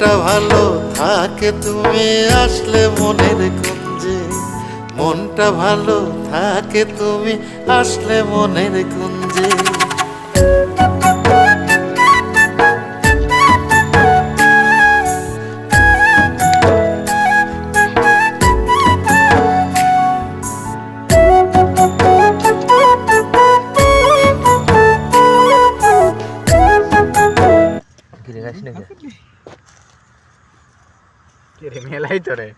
মনটা ভালো থাকে তুমি আসলে মনের কুঞ্জে। মনটা ভালো থাকে তুমি আসলে মনের কুঞ্জে। किरे मेला ही तो रे